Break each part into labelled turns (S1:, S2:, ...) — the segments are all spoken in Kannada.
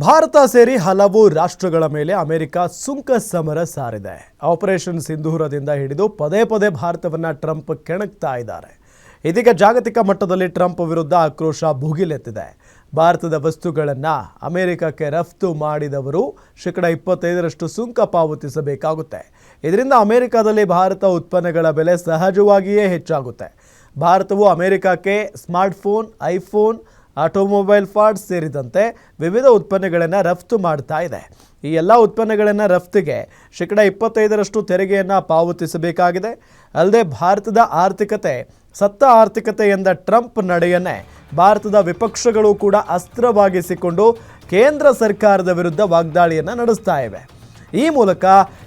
S1: ಭಾರತ ಸೇರಿ ಹಲವು ರಾಷ್ಟ್ರಗಳ ಮೇಲೆ ಅಮೆರಿಕ ಸುಂಕ ಸಮರ ಸಾರಿದೆ. ಆಪರೇಷನ್ ಸಿಂಧೂರದಿಂದ ಹಿಡಿದು ಪದೇ ಪದೇ ಭಾರತವನ್ನ ಟ್ರಂಪ್ ಕೆಣಕ್ತಾ ಇದ್ದಾರೆ. ಇದೀಗ ಜಾಗತಿಕ ಮಟ್ಟದಲ್ಲಿ ಟ್ರಂಪ್ ವಿರುದ್ಧ ಆಕ್ರೋಶ ಭುಗಿಲೆತ್ತಿದೆ. ಭಾರತದ ವಸ್ತುಗಳನ್ನು ಅಮೆರಿಕಕ್ಕೆ ರಫ್ತು ಮಾಡಿದವರು ಶೇಕಡ ಇಪ್ಪತ್ತೈದರಷ್ಟು ಸುಂಕ ಪಾವತಿಸಬೇಕಾಗುತ್ತೆ. ಇದರಿಂದ ಅಮೆರಿಕದಲ್ಲಿ ಭಾರತ ಉತ್ಪನ್ನಗಳ ಬೆಲೆ ಸಹಜವಾಗಿಯೇ ಹೆಚ್ಚಾಗುತ್ತೆ. ಭಾರತವು ಅಮೆರಿಕಕ್ಕೆ ಸ್ಮಾರ್ಟ್ಫೋನ್, ಐಫೋನ್ ಆಟೋಮೊಬೈಲ್ ಪಾರ್ಟ್ಸ್ ಸೇರಿದಂತೆ ವಿವಿಧ ಉತ್ಪನ್ನಗಳನ್ನು ರಫ್ತು ಮಾಡ್ತಾ ಇದೆ. ಈ ಎಲ್ಲ ಉತ್ಪನ್ನಗಳನ್ನು ರಫ್ತಿಗೆ ಶೇಕಡ ಇಪ್ಪತ್ತೈದರಷ್ಟು ತೆರಿಗೆಯನ್ನು ಪಾವತಿಸಬೇಕಾಗಿದೆ. ಅಲ್ಲದೆ ಭಾರತದ ಆರ್ಥಿಕತೆ, ಸತ್ತ ಆರ್ಥಿಕತೆ ಎಂದ ಟ್ರಂಪ್ ನಡೆಯನ್ನೇ ಭಾರತದ ವಿಪಕ್ಷಗಳು ಕೂಡ ಅಸ್ತ್ರವಾಗಿಸಿಕೊಂಡು ಕೇಂದ್ರ ಸರ್ಕಾರದ ವಿರುದ್ಧ ವಾಗ್ದಾಳಿಯನ್ನು ನಡೆಸ್ತಾ ಇವೆ. ಈ ಮೂಲಕ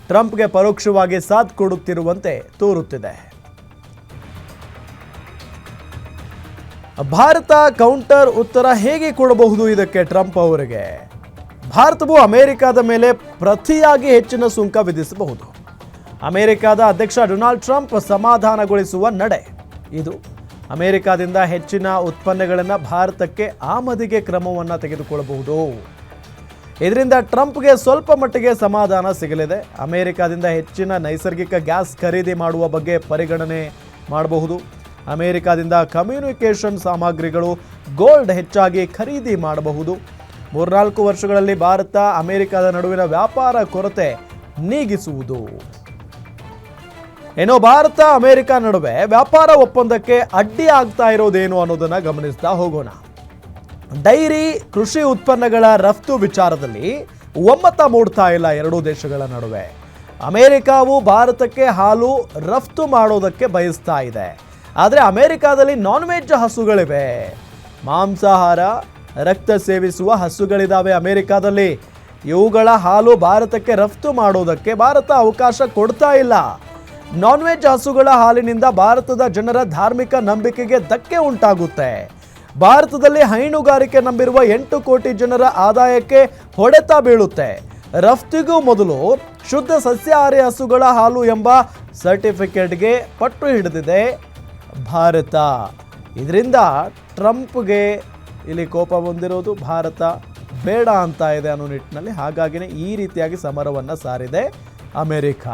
S1: ಟ್ರಂಪ್ಗೆ ಪರೋಕ್ಷವಾಗಿ ಸಾಥ್ ಕೊಡುತ್ತಿರುವಂತೆ ತೋರುತ್ತಿದೆ. ಭಾರತ ಕೌಂಟರ್ ಉತ್ತರ ಹೇಗೆ ಕೊಡಬಹುದು ಇದಕ್ಕೆ ಟ್ರಂಪ್ ಅವರಿಗೆ? ಭಾರತವು ಅಮೆರಿಕದ ಮೇಲೆ ಪ್ರತಿಯಾಗಿ ಹೆಚ್ಚಿನ ಸುಂಕ ವಿಧಿಸಬಹುದು. ಅಮೆರಿಕದ ಅಧ್ಯಕ್ಷ ಡೊನಾಲ್ಡ್ ಟ್ರಂಪ್ ಸಮಾಧಾನಗೊಳಿಸುವ ನಡೆ ಇದು. ಅಮೆರಿಕದಿಂದ ಹೆಚ್ಚಿನ ಉತ್ಪನ್ನಗಳನ್ನು ಭಾರತಕ್ಕೆ ಆಮದಿಗೆ ಕ್ರಮವನ್ನು ತೆಗೆದುಕೊಳ್ಳಬಹುದು. ಇದರಿಂದ ಟ್ರಂಪ್ಗೆ ಸ್ವಲ್ಪ ಮಟ್ಟಿಗೆ ಸಮಾಧಾನ ಸಿಗಲಿದೆ. ಅಮೆರಿಕದಿಂದ ಹೆಚ್ಚಿನ ನೈಸರ್ಗಿಕ ಗ್ಯಾಸ್ ಖರೀದಿ ಮಾಡುವ ಬಗ್ಗೆ ಪರಿಗಣನೆ ಮಾಡಬಹುದು. ಅಮೆರಿಕದಿಂದ ಕಮ್ಯುನಿಕೇಷನ್ ಸಾಮಗ್ರಿಗಳು ಗೋಲ್ಡ್ ಹೆಚ್ಚಾಗಿ ಖರೀದಿ ಮಾಡಬಹುದು. ಮೂರ್ನಾಲ್ಕು ವರ್ಷಗಳಲ್ಲಿ ಭಾರತ ಅಮೆರಿಕದ ನಡುವಿನ ವ್ಯಾಪಾರ ಕೊರತೆ ನೀಗಿಸುವುದು. ಏನೋ ಭಾರತ ಅಮೆರಿಕ ನಡುವೆ ವ್ಯಾಪಾರ ಒಪ್ಪಂದಕ್ಕೆ ಅಡ್ಡಿ ಆಗ್ತಾ ಇರೋದೇನು ಅನ್ನೋದನ್ನ ಗಮನಿಸ್ತಾ ಹೋಗೋಣ. ಡೈರಿ, ಕೃಷಿ ಉತ್ಪನ್ನಗಳ ರಫ್ತು ವಿಚಾರದಲ್ಲಿ ಒಮ್ಮತ ಮೂಡ್ತಾ ಇಲ್ಲ ಎರಡೂ ದೇಶಗಳ ನಡುವೆ. ಅಮೆರಿಕಾವು ಭಾರತಕ್ಕೆ ಹಾಲು ರಫ್ತು ಮಾಡೋದಕ್ಕೆ ಬಯಸ್ತಾ ಇದೆ. ಆದರೆ ಅಮೆರಿಕಾದಲ್ಲಿ ನಾನ್ ವೆಜ್ ಹಸುಗಳಿವೆ. ಮಾಂಸಾಹಾರ, ರಕ್ತ ಸೇವಿಸುವ ಹಸುಗಳಿದ್ದಾವೆ ಅಮೆರಿಕಾದಲ್ಲಿ. ಇವುಗಳ ಹಾಲು ಭಾರತಕ್ಕೆ ರಫ್ತು ಮಾಡೋದಕ್ಕೆ ಭಾರತ ಅವಕಾಶ ಕೊಡ್ತಾ ಇಲ್ಲ. ನಾನ್ ವೆಜ್ ಹಸುಗಳ ಹಾಲಿನಿಂದ ಭಾರತದ ಜನರ ಧಾರ್ಮಿಕ ನಂಬಿಕೆಗೆ ಧಕ್ಕೆ ಉಂಟಾಗುತ್ತೆ. ಭಾರತದಲ್ಲಿ ಹೈನುಗಾರಿಕೆ ನಂಬಿರುವ ಎಂಟು ಕೋಟಿ ಜನರ ಆದಾಯಕ್ಕೆ ಹೊಡೆತ ಬೀಳುತ್ತೆ. ರಫ್ತಿಗೂ ಮೊದಲು ಶುದ್ಧ ಸಸ್ಯಾಹಾರಿ ಹಸುಗಳ ಹಾಲು ಎಂಬ ಸರ್ಟಿಫಿಕೇಟ್ಗೆ ಪಟ್ಟು ಹಿಡಿದಿದೆ. ಭಾರತ. ಇದರಿಂದ ಟ್ರಂಪ್ಗೆ ಇಲ್ಲಿ ಕೋಪ ಬಂದಿರೋದು ಭಾರತ. ಬೇಡ ಅಂತ ಇದೆ ಅನ್ನೋ ನಿಟ್ಟಿನಲ್ಲಿ ಹಾಗಾಗಿನೇ ಈ ರೀತಿಯಾಗಿ ಸಮರವನ್ನು ಸಾರಿದೆ ಅಮೆರಿಕ.